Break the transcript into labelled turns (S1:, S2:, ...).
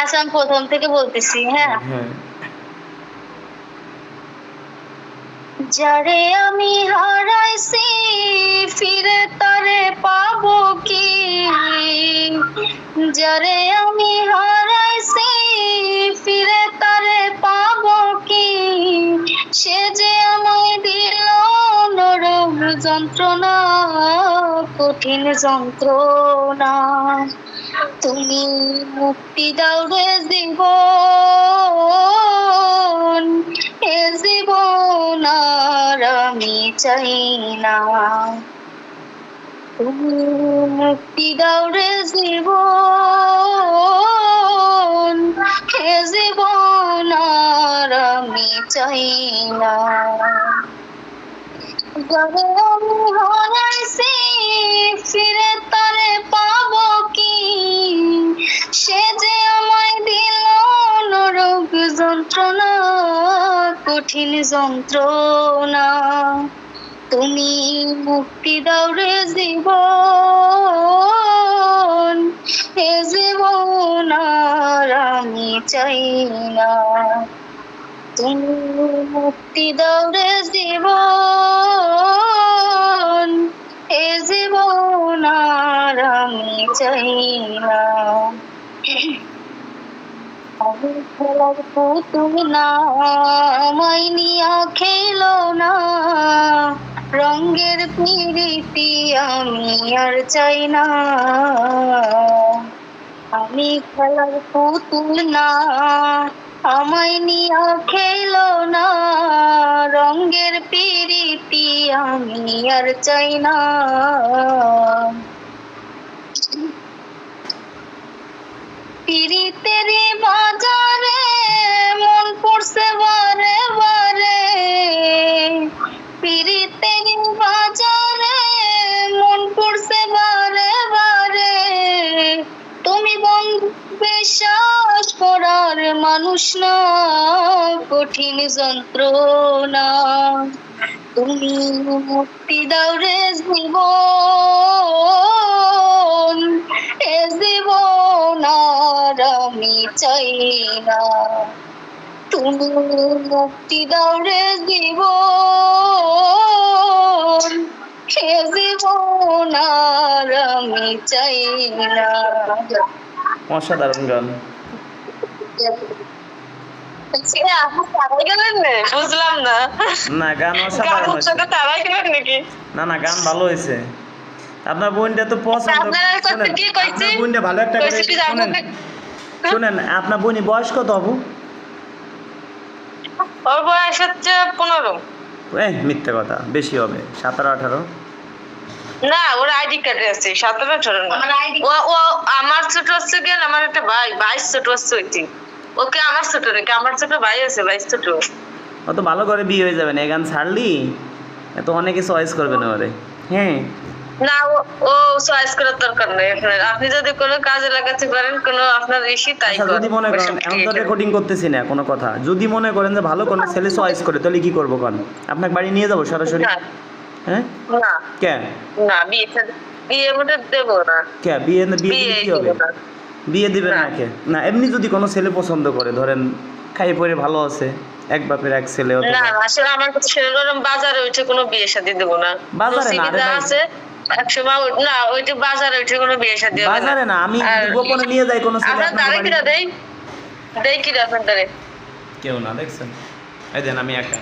S1: আচ্ছা আমি প্রথম থেকে বলতেছি হ্যাঁ
S2: হ্যাঁ।
S1: যারে আমি হারাইছি ফিরে তারে পাবো কি? যারে আমি হারাইছি ফিরে তারে পাবো কি? সে যে আমায় দিল নরম যন্ত্রণা কঠিন যন্ত্রণা। তুমি মুক্তি দাও রে জীবন, এ জীবন আর আমি চাই না। তুমি মুক্তি দাও রে জীবন, এ জীবন আর আমি চাই না। যাবে আমি যন্ত্রণা, কঠিন যন্ত্রণা। তুমি মুক্তি দাও রে জীবন হে জীবন আর আমি চাই না। তুমি মুক্তি দাও রে জীবন, এ জীবন আর আমি চাই না। আমি পুতুল না আমায় নিয়া খেলো না রঙের পিড়িতি আমি আর চাই না। আমি খেলার পুতুল না, আমায় নিয়া খেলো না। রঙের পিরিতি আমি আর চাই না। পিরিতের বাজারে মন পড়ছে বারে বারে। পিরিতের বাজারে মন পড়ছে বারে বারে। তুমি বন্ধু বিশ্বাস করার মানুষ না, কঠিন যন্ত্রণা। তুমি মুক্তি দাও রে জীবন। চাই না তুমি মুক্তি দাও রে জীবন সে জীবন আর আমি চাই না
S2: অসাধারণ গান।
S3: বুঝলাম না।
S2: না গান অসাধারণ
S3: নাকি?
S2: না না গান ভালো হয়েছে। আপনার বোনটা তো পছন্দ
S3: আপনার
S2: বোনটা ভালো একটা? শুনেন আপনার বোনই বয়স কত হবু
S3: ওর বয়স হচ্ছে পনেরো।
S2: এ মিথ্যে কথা বেশি হবে সতেরো আঠারো?
S3: না ওর আইডি কার্ডে আছে সতেরো আঠারো না। ও ও আমার ছোট হচ্ছে গেল আমার একটা ভাই বাইশ ছোট হচ্ছে ওইটি ওকে আমার ছোট নাকি? আমার ছোট ভাই আছে বাইশ ছোট।
S2: অত ভালো করে বিয়ে হয়ে যাবে না এই গান ছাড়লি? এত অনেকে চয়েস করবে না ওরে। হ্যাঁ।
S3: না ও- চয়েস করার দরকার নেই আপনার। আপনি যদি কোনো কাজে লাগাতে পারেন কোনো আপনার ইস্যু তাই
S2: আচ্ছা যদি মনে করেন এখন তো রেকর্ডিং করতেছি না কোনো কথা। যদি মনে করেন যে ভালো কোনো ছেলে চয়েস করে তাহলে কি করব কোন? আপনাকে বাড়ি নিয়ে যাব সরাসরি? হ্যাঁ?
S3: না।
S2: কে?
S3: না বিয়ে বিয়ে মোটে দেবো না।
S2: কে? বিয়ে বিয়ে
S3: বিয়ে
S2: কি হবে? বিয়ে দিবেন
S3: না।
S2: কে? না এমনি যদি কোনো ছেলে পছন্দ করে ধরেন খাই পরে ভালো আছে এক বাপের এক ছেলে
S3: না আসলে আমার কাছে সেরকম বাজারে উঠে কোনো বিয়ে শাদী দেবো না।
S2: বাজারে না।
S3: আছে না ওইটা বাজারে ওইটা কোনো বিয়ে শাদী
S2: বাজারে না আমি গোপনে নিয়ে যাই কোনো ছেলে আপনার
S3: তারে
S2: বাড়ি-
S3: কিনা দেই। দেই কিনা আপনার
S2: কেউ না দেখছেন? এই দেন আমি একা।